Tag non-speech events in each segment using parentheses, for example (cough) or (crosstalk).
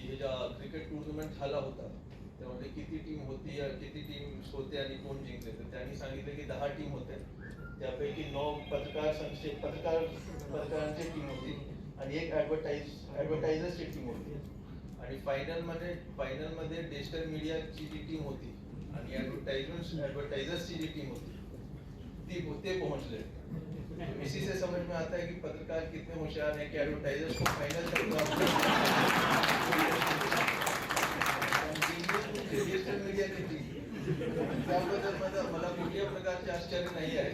की हे ज्या क्रिकेट टुर्नामेंट झाला होता त्यामध्ये किती टीम होती किती टीम्स होते आणि कोण जिंकले. तर त्यांनी सांगितलं की दहा टीम होते. त्यापैकी नऊ पत्रकार संस्थे पत्रकार पत्रकारांची टीम होती आणि एक ऍडव्हर्टाईज ऍडव्हर्टायझर्सची टीम होती. आणि फायनलमध्ये फायनलमध्ये डिजिटल मीडियाची जी टीम होती आणि ऍडव्हर्टाइजमेंट ॲडव्हर्टायझर्सची जी टीम होती ती ते पोहोचले. (laughs) इसी से समझ में आता है कि पत्रकार कितने होशियार हैं कि एडवर्टाइजर्स को फाइनल तक हो। मला कुठल्या प्रकारचे आश्चर्य नाही आहे.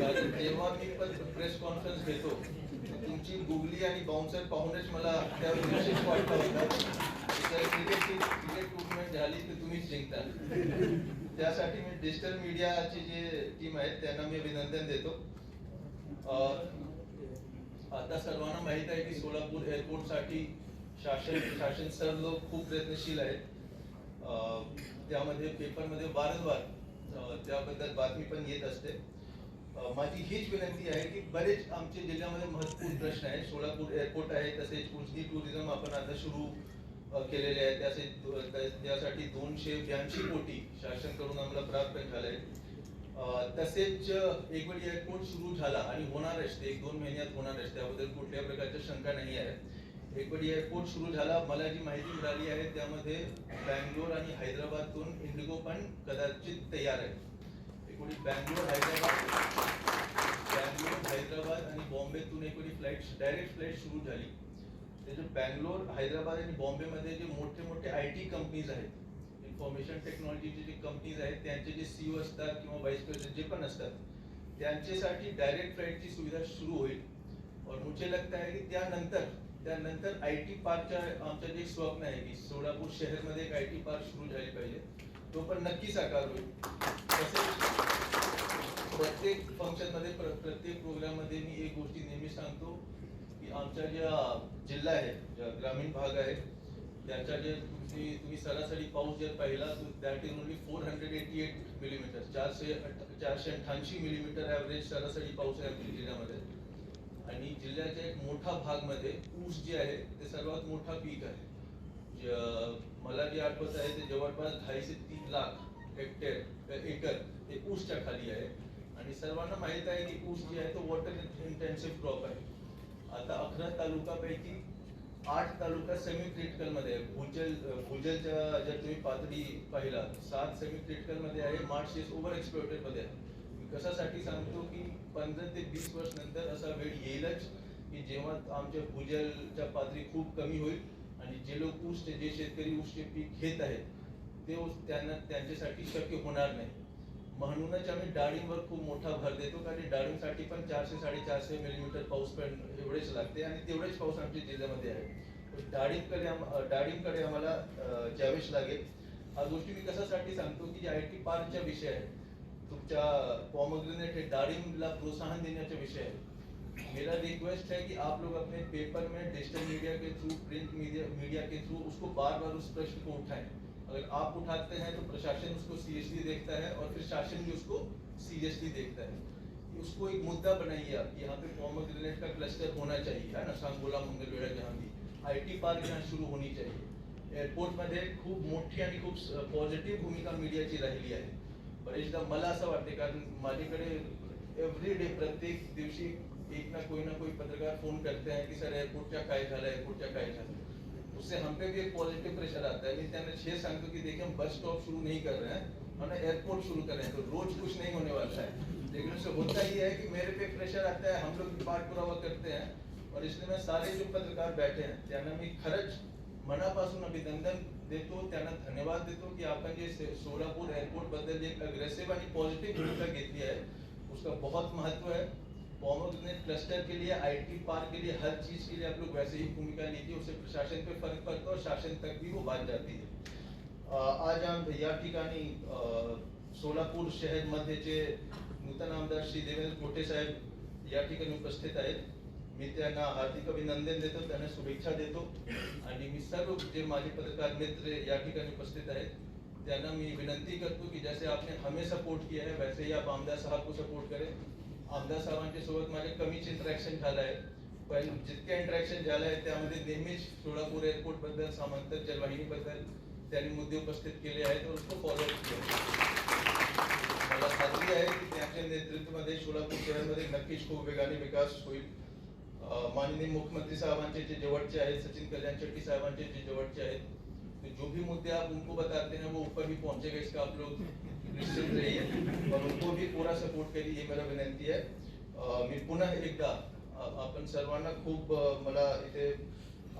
कारण जेव्हा मी पण प्रेस कॉन्फरन्स घेतो तुमची गुगली आणि बाउन्सर पाहूनच मला त्या विशेष वाटलं होतं. क्रिकेट क्रिकेट टुर्नामेंट झाली तर तुम्हीच जिंकता. (laughs) त्यासाठी मी डिजिटल मीडियाची जे टीम आहेत त्यांना मी अभिनंदन देतो. आता सर्वांना माहीत आहे की सोलापूर एअरपोर्टसाठी शासन शासन सर लोक खूप प्रयत्नशील आहेत. त्यामध्ये पेपरमध्ये वारंवार त्याबद्दल बातमी पण येत असते. माझी हीच विनंती आहे की बरेच आमचे जिल्ह्यामध्ये महत्त्वपूर्ण प्रश्न आहेत. सोलापूर एअरपोर्ट आहे तसेच उजनी टुरिझम आपण आता सुरू केलेले आहेत. त्याचे त्या- त्यासाठी दोनशे ब्याऐंशी कोटी शासनकडून आम्हाला प्राप्त झालंय. तसेच एक एअरपोर्ट सुरू झाला आणि होणारच ते एक दोन महिन्यात होणारच त्याबद्दल कुठल्या प्रकारच्या शंका नाही आहे. एक एअरपोर्ट सुरू झाला. मला जी माहिती मिळाली आहे त्यामध्ये बँगलोर आणि हैदराबादतून इंडिगो पण कदाचित तयार आहे एक बँगलोर हैदराबाद. बँगलोर हैदराबाद आणि बॉम्बेतून एक फ्लाईट डायरेक्ट फ्लाईट सुरू झाली. त्याचे बँगलोर हैदराबाद आणि बॉम्बेमध्ये जे मोठे मोठे आय टी कंपनीज आहेत इन्फॉर्मेशन टेक्नॉलॉजीचे जे कंपनीज आहेत त्यांचे जे सीओ असतात किंवा व्हाईस प्रेसिडेंट जे पण असतात त्यांच्यासाठी डायरेक्ट फ्लाईटची सुविधा सुरू होईल. और मुझे लगता है की त्यानंतर त्यानंतर आय टी पार्कच्या आमचं जे स्वप्न आहे की सोलापूर शहरमध्ये एक आय टी पार्क सुरू झाली पाहिजे. तो पण नक्की साकार होईल. तसेच प्रत्येक फंक्शनमध्ये प्र- प्रत्येक प्रोग्राममध्ये मी एक गोष्टी नेहमी सांगतो की आमच्या ज्या जिल्हा आहे ग्रामीण भाग आहे त्याच्या जे तुम्ही तुम्ही सरासरी पाऊस जर पाहिला that is only four hundred eighty eight millimetre चारशे चारशे अठ्ठ्याऐंशी मिलीमीटर ॲव्हरेज सरासरी पाऊस आहे जिल्ह्यामध्ये. आणि जिल्ह्याच्या एक मोठा भागमध्ये ऊस जे आहे ते सर्वात मोठा पीक आहे. मला जे आठवत आहे ते जवळपास ढाई ते तीन लाख हेक्टर एकर हे ऊसच्या खाली आहे. आणि सर्वांना माहीत आहे की ऊस जे आहे तो वॉटर इंटेन्सिव्ह क्रॉप आहे. आता अकरा तालुकापैकी आठ तालुका सेमी क्रिटिकलमध्ये आहे भूजल भूजलच्या जर तुम्ही पातळी पाहिला सात सेमी क्रिटिकलमध्ये आहे. मार्च ओव्हर एक्सप्लोटेडमध्ये आहे. मी कशासाठी सांगतो की पंधरा ते वीस वर्ष नंतर असा वेळ येईलच की जेव्हा आमच्या भूजलच्या पातळी खूप कमी होईल आणि जे लोक ऊसचे जे शेतकरी ऊसचे पीक घेत आहेत ते त्यांना त्यांच्यासाठी शक्य होणार नाही. म्हणूनच आम्ही डाळींवर खूप मोठा भर देतो कारण डाळींसाठी पण चारशे साडेचारशे मिलीमीटर पाऊस पण एवढेच लागते आणि तेवढेच पाऊस आमच्या जिल्ह्यामध्ये आहे. डाळींकडे डाळींकडे आम्हाला ज्यावेळेस लागेल हा गोष्टी मी कशासाठी सांगतो की जे आय टी पार्कचा विषय आहे. तुमच्या पॉमग्रेनेट हे डाळिंबला प्रोत्साहन देण्याचा विषय आहे. मेरा रिक्वेस्ट है कि आप लोग अपने पेपर में डिजिटल मीडिया के थ्रू प्रिंट मीडिया मीडिया के थ्रू उसको बार बार उस प्रश्न को उठाएं। अगर आप उठाते हैं तो प्रशासन उसको सीरियसली देखता है और फिर शासन भी उसको सीरियसली देखता है। उसको एक मुद्दा बनाइए आप यहाँ पे पॉमग्रेनेट का क्लस्टर होना चाहिए, है ना? सांगोला मंगलवेढा जहाँ भी। आय टी पार्क यहाँ सुरू होनी चाहिए। एअरपोर्टमध्ये खूप मोठी आणि खूप पॉझिटिव्ह भूमिका मीडियाची राहिली आहे. बरेचदा मला असं वाटते, कारण माझ्याकडे एव्हरी डे प्रत्येक दिवशी एक ना कोई ना कोई पत्रकार फ़ोन करते हैं कि, सर एयरपोर्टच्या काय झालं एयरपोर्टच्या काय झालं? उससे हम पे भी एक पॉजिटिव प्रेशर आता है। मैं त्यांना ये सांगतो कि देखिए हम बस स्टॉप शुरू नहीं कर रहे हैं हमने एयरपोर्ट शुरू कर रहे हैं तो रोज कुछ नहीं होने वाला है। लेकिन उससे होता ही है कि मेरे पे प्रेशर आता है, हम लोग भी पाठ पुरावा करते हैं, और इसलिए मैं सारे जो पत्रकार बैठे हैं त्यांना मी खरंच, मनापासून अभिनंदन देतो, त्यांना धन्यवाद देतो की आपण जे सोलापूर एअरपोर्ट बद्दल जे अग्रेसिव्ह आणि पॉझिटिव्ह भूमिका घेतली आहे, उसका बहुत महत्व है। पॉमोग्रेनेट क्लस्टर के लिए आईटी पार्क के लिए हर चीज के लिए आप लोग वैसे ही भूमिका लीजिए उससे प्रशासन पे फर्क पड़ता है और शासन तक भी वो बात जाती है। आज आम या ठिकाणी सोलापूर शहर मध्येचे नूतन आमदार श्री देवेंद्र कोटे साहेब या ठिकाणी उपस्थित आहेत. मी त्यांना हार्दिक अभिनंदन देतो त्यांना शुभेच्छा देतो. आणि मी सर्व जे माझे पत्रकार मित्र या ठिकाणी उपस्थित आहेत त्यांना मी विनंती करतो की जैसे आपने हमें सपोर्ट किया है वैसे ही आप आमदार साहब को सपोर्ट करें. आमदार साहेबांच्या सोबत माझे कमीच इंटरॅक्शन झालं आहे पण जितके इंटरॅक्शन झालं आहे त्यामध्ये नेहमीच सोलापूर एअरपोर्टबद्दल समांतर जलवाहिनी बद्दल त्यांनी मुद्दे उपस्थित केले आहेत. और उसको फॉलोअप केला. मला खात्री आहे की त्यांच्या नेतृत्वामध्ये सोलापूर शहरामध्ये नक्कीच खूप वेगाने विकास होईल. माननीय मुख्यमंत्री साहेबांचे जे जवळचे आहेत सचिन कल्याण शेट्टी साहेबांचे जे जवळचे आहेत जो भी मुद्दे आप उनको बताते हैं वो ऊपर भी पहुंचेगा इसका आप लोग निश्चित रहिए और उनको भी पूरा सपोर्ट करिए ये मेरा विनंती आहे मी पुन्हा एकदा आपण सर्वांना खूप मला इथे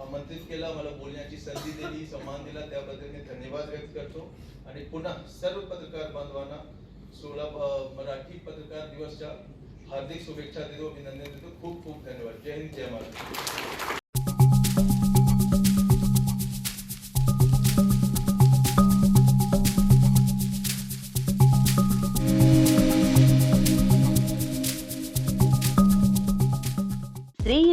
आमंत्रित केला मला बोलण्याची संधी दिली सन्मान दिला त्याबद्दल मी धन्यवाद व्यक्त करतो. आणि पुन्हा सर्व पत्रकार बांधवांना सोळा मराठी पत्रकार दिवसच्या हार्दिक शुभेच्छा देतो अभिनंदन देतो. खूप खूप धन्यवाद. जय हिंद जय महाराष्ट्र.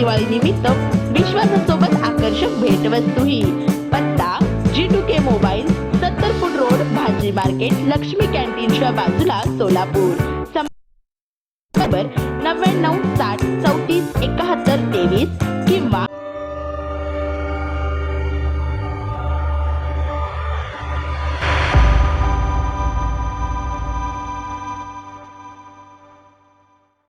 खरेदीवर दिवाळी निमित्त विश्वासासोबत आकर्षक भेटवस्तूही. पत्ता जी टू के मोबाईल सत्तर फूट रोड भाजी मार्केट लक्ष्मी कॅन्टीनच्या बाजूला सोलापूर. नव्याण्णव साठ चौतीस एकाहत्तर तेवीस